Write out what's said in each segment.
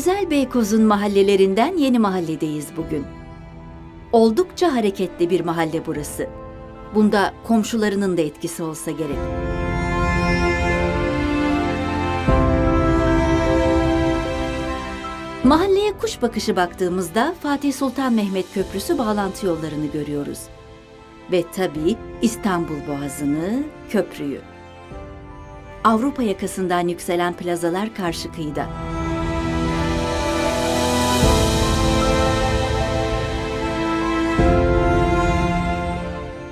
Eski Beykoz'un mahallelerinden yeni mahalledeyiz bugün. Oldukça hareketli bir mahalle burası. Bunda komşularının da etkisi olsa gerek. Mahalleye kuş bakışı baktığımızda Fatih Sultan Mehmet Köprüsü bağlantı yollarını görüyoruz. Ve tabii İstanbul Boğazı'nı, köprüyü. Avrupa yakasından yükselen plazalar karşı kıyıda.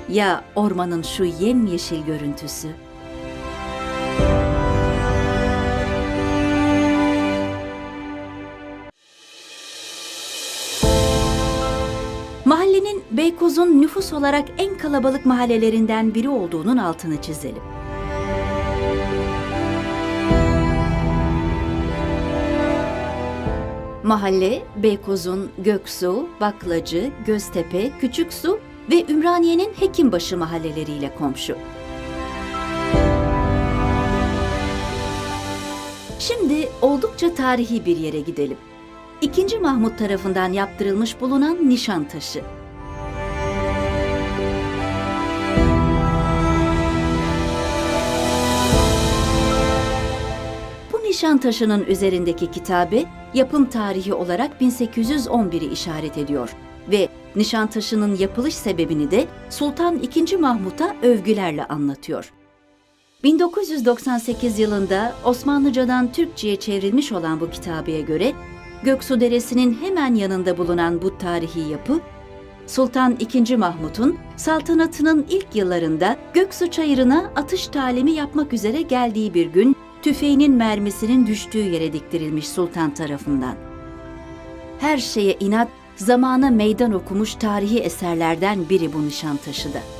Ya ormanın şu yemyeşil görüntüsü? Mahallenin Beykoz'un nüfus olarak en kalabalık mahallelerinden biri olduğunun altını çizelim. Mahalle, Beykoz'un Göksu, Baklacı, Göztepe, Küçüksu ve Ümraniye'nin Hekimbaşı mahalleleriyle komşu. Şimdi oldukça tarihi bir yere gidelim. İkinci Mahmut tarafından yaptırılmış bulunan Nişantaşı. Bu Nişantaşı'nın üzerindeki kitabe yapım tarihi olarak 1811'i işaret ediyor Nişantaşı'nın yapılış sebebini de Sultan II. Mahmut'a övgülerle anlatıyor. 1998 yılında Osmanlıcadan Türkçe'ye çevrilmiş olan bu kitabeye göre Göksu Deresi'nin hemen yanında bulunan bu tarihi yapı Sultan II. Mahmut'un saltanatının ilk yıllarında Göksu Çayırı'na atış talimi yapmak üzere geldiği bir gün tüfeğinin mermisinin düştüğü yere diktirilmiş sultan tarafından. Her şeye inat zamana meydan okumuş tarihi eserlerden biri bu Nişantaşı da.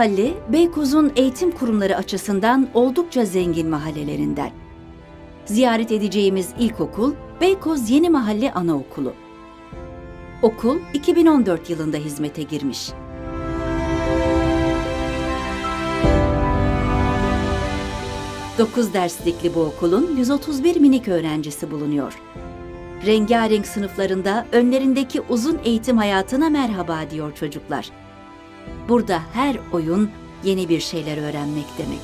Mahalle, Beykoz'un eğitim kurumları açısından oldukça zengin mahallelerinden. Ziyaret edeceğimiz ilkokul, Beykoz Yeni Mahalle Anaokulu. Okul 2014 yılında hizmete girmiş. Dokuz derslikli bu okulun 131 minik öğrencisi bulunuyor. Rengarenk sınıflarında önlerindeki uzun eğitim hayatına merhaba diyor çocuklar. Burada her oyun yeni bir şeyler öğrenmek demek.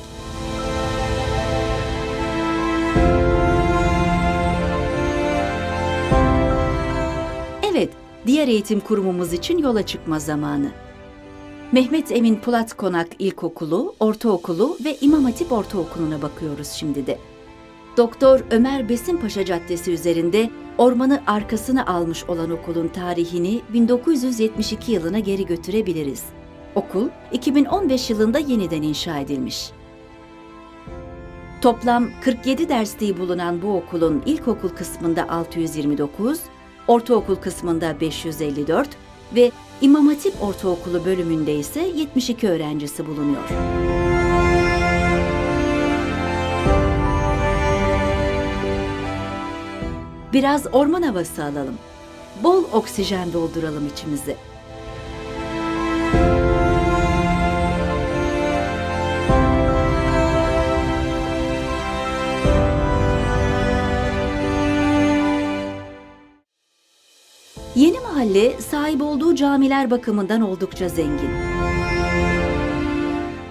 Evet, diğer eğitim kurumumuz için yola çıkma zamanı. Mehmet Emin Pulat Konak İlkokulu, Ortaokulu ve İmam Hatip Ortaokulu'na bakıyoruz şimdi de. Doktor Ömer Besinpaşa Caddesi üzerinde ormanı arkasına almış olan okulun tarihini 1972 yılına geri götürebiliriz. Okul 2015 yılında yeniden inşa edilmiş. Toplam 47 dersliği bulunan bu okulun ilkokul kısmında 629, ortaokul kısmında 554 ve İmam Hatip Ortaokulu bölümünde ise 72 öğrencisi bulunuyor. Biraz orman havası alalım. Bol oksijen dolduralım içimizi. Mahalle sahip olduğu camiler bakımından oldukça zengin.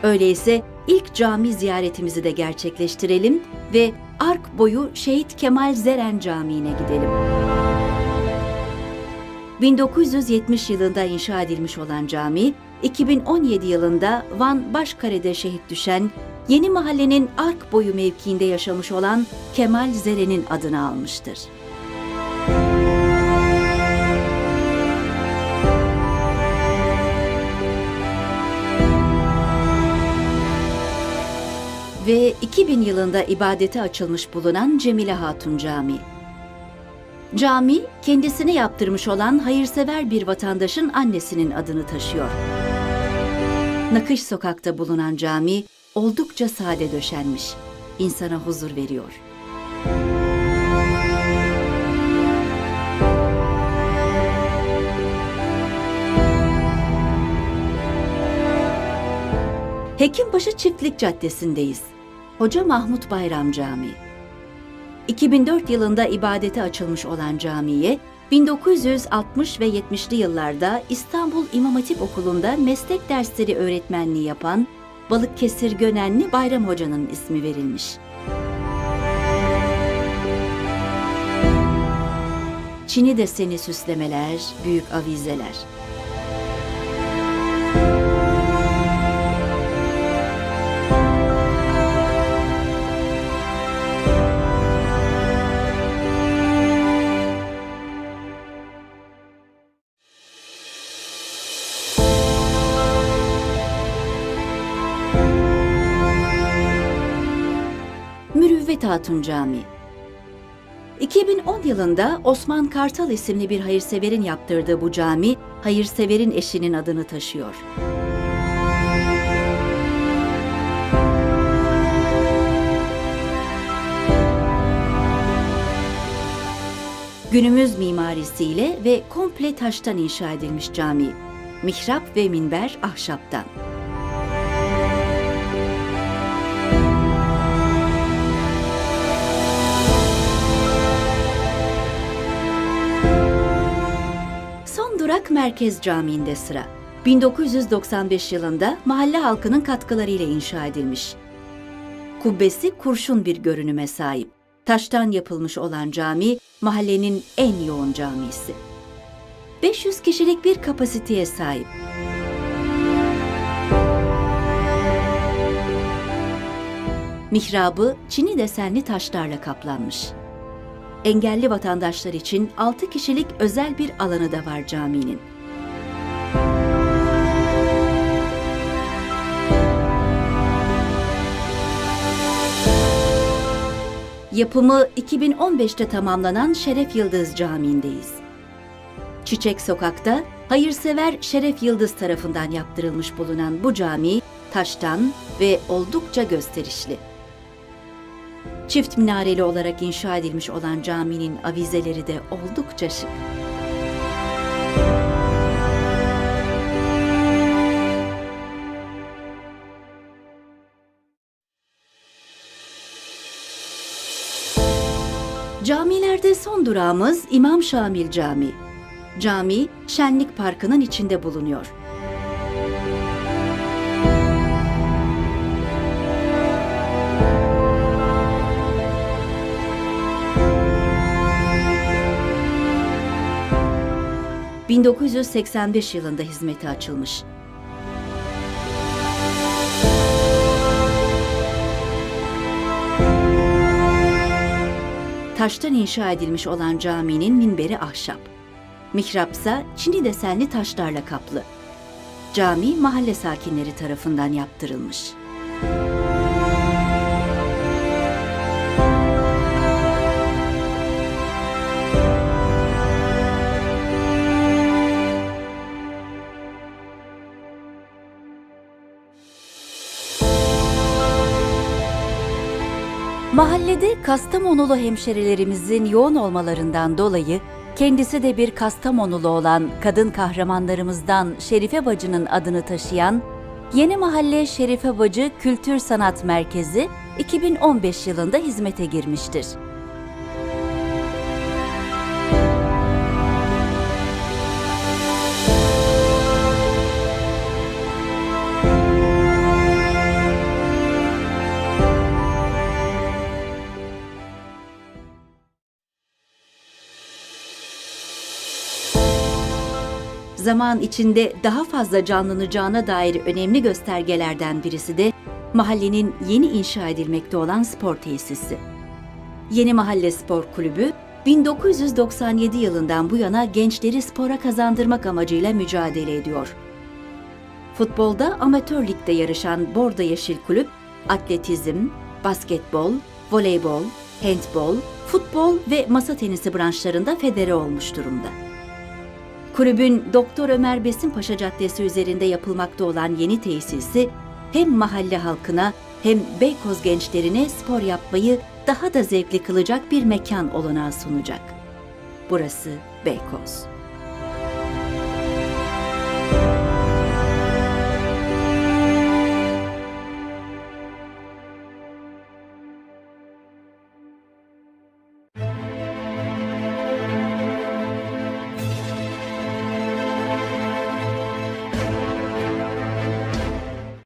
Öyleyse ilk cami ziyaretimizi de gerçekleştirelim ve Ark boyu Şehit Kemal Zeren Camii'ne gidelim. 1970 yılında inşa edilmiş olan cami, 2017 yılında Van Başkare'de şehit düşen Yeni Mahallenin Ark boyu mevkiinde yaşamış olan Kemal Zeren'in adını almıştır. 2000 yılında ibadete açılmış bulunan Cemile Hatun Camii. Cami, kendisine yaptırmış olan hayırsever bir vatandaşın annesinin adını taşıyor. Nakış sokakta bulunan cami oldukça sade döşenmiş. İnsana huzur veriyor. Hekimbaşı Çiftlik Caddesi'ndeyiz. Hoca Mahmut Bayram Camii. 2004 yılında ibadete açılmış olan camiye 1960 ve 70'li yıllarda İstanbul İmam Hatip Okulu'nda meslek dersleri öğretmenliği yapan Balıkesir Gönenli Bayram Hoca'nın ismi verilmiş. Çini deseni süslemeler, büyük avizeler. Mürüvvet Hatun Camii 2010 yılında Osman Kartal isimli bir hayırseverin yaptırdığı bu cami, hayırseverin eşinin adını taşıyor. Günümüz mimarisiyle ve komple taştan inşa edilmiş cami. Mihrap ve minber ahşaptan. Durak Merkez Camii'nde sıra. 1995 yılında mahalle halkının katkılarıyla inşa edilmiş. Kubbesi kurşun bir görünüme sahip. Taştan yapılmış olan cami mahallenin en yoğun camisi. 500 kişilik bir kapasiteye sahip. Mihrabı çini desenli taşlarla kaplanmış. Engelli vatandaşlar için 6 kişilik özel bir alanı da var caminin. Yapımı 2015'te tamamlanan Şeref Yıldız Camii'ndeyiz. Çiçek Sokak'ta hayırsever Şeref Yıldız tarafından yaptırılmış bulunan bu cami taştan ve oldukça gösterişli. Çift minareli olarak inşa edilmiş olan caminin avizeleri de oldukça şık. Camilerde son durağımız İmam Şamil Camii. Cami, Şenlik Parkı'nın içinde bulunuyor. ...1985 yılında hizmete açılmış. Taştan inşa edilmiş olan caminin minberi ahşap. Mihrapsa çini desenli taşlarla kaplı. Cami mahalle sakinleri tarafından yaptırılmış. Mahallede Kastamonulu hemşerilerimizin yoğun olmalarından dolayı kendisi de bir Kastamonulu olan kadın kahramanlarımızdan Şerife Bacı'nın adını taşıyan Yeni Mahalle Şerife Bacı Kültür Sanat Merkezi 2015 yılında hizmete girmiştir. Zaman içinde daha fazla canlanacağına dair önemli göstergelerden birisi de mahallenin yeni inşa edilmekte olan spor tesisi. Yeni Mahalle Spor Kulübü 1997 yılından bu yana gençleri spora kazandırmak amacıyla mücadele ediyor. Futbolda amatör ligde yarışan Bordo Yeşil Kulüp, atletizm, basketbol, voleybol, handbol, futbol ve masa tenisi branşlarında federe olmuş durumda. Kulübün Doktor Ömer Besim Paşa Caddesi üzerinde yapılmakta olan yeni tesisi hem mahalle halkına hem Beykoz gençlerine spor yapmayı daha da zevkli kılacak bir mekan olanağı sunacak. Burası Beykoz.